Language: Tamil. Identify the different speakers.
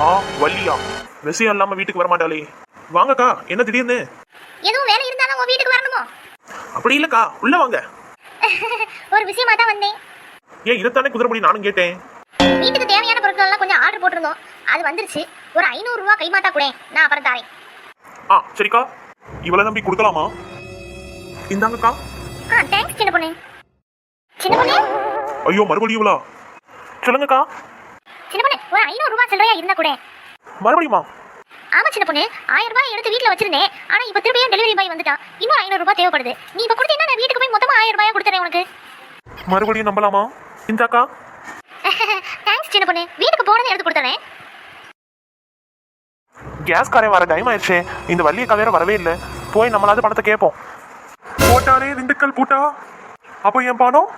Speaker 1: ஆ வள்ளியா? விஷயம் இல்லாம வீட்டுக்கு வர மாட்டாளே. வாங்கக்கா என்ன திடீர்னு?
Speaker 2: எதுவும் வேலை இருந்தாலும் உன் வீட்டுக்கு வரணுமோ?
Speaker 1: அப்படி இல்லக்கா உள்ள வாங்க.
Speaker 2: ஒரு விஷயமா தான் வந்தேன்.
Speaker 1: ஏன் இதைத்தானே குதிரைப்படி நானும் கேட்டேன்?
Speaker 2: வீட்டுக்கு தேவையான பொருட்கள் எல்லாம் கொஞ்சம் ஆர்டர் போட்டிருந்தோம். அது வந்துருச்சு. ஒரு ஐநூறு ரூபா கைமாத்தா கூட நான் அப்புறம் தாரேன்.
Speaker 1: ஆ சரிக்கா. இவளை நம்பி கொடுக்கலாமா? இந்தாங்கக்கா.
Speaker 2: ஆ தேங்க்ஸ் சின்ன பொண்ணு. சின்ன பொண்ணு?
Speaker 1: ஐயோ மறுபடியும் இவளா? சொல்லுங்கக்கா.
Speaker 2: ஒரு ஐநூறு ரூபா சில்லறையா இருந்தா கூட.
Speaker 1: மறுபடியுமா?
Speaker 2: ஆமா சின்ன பொண்ணு. ஆயிரம் ரூபாய் எடுத்து வீட்ல வச்சிருந்தேன். ஆனா இப்ப திரும்பியும் டெலிவரி பாய் வந்துட்டான் இன்னும் ஐநூறு ரூபாய் தேவைப்படுது. நீ இப்ப கொடுத்தீங்கன்னா நான் வீட்டுக்கு போய் மொத்தமா ஆயிரம் ரூபாய் கொடுத்துறேன் உனக்கு?
Speaker 1: மறுபடியும் நம்பலாமா? இந்தாக்கா.
Speaker 2: தேங்க்ஸ் சின்ன பொண்ணு. வீட்டுக்கு போனதை எடுத்து கொடுத்துறேன்.
Speaker 1: கேஸ் காரே வர டைம் ஆயிடுச்சு. இந்த வள்ளியக்கா வேற வரவே இல்லை. போய் நம்மளாவது பணத்தை கேட்போம் போட்டாரே திண்டுக்கல் பூட்டா? அப்போ என் பணம்?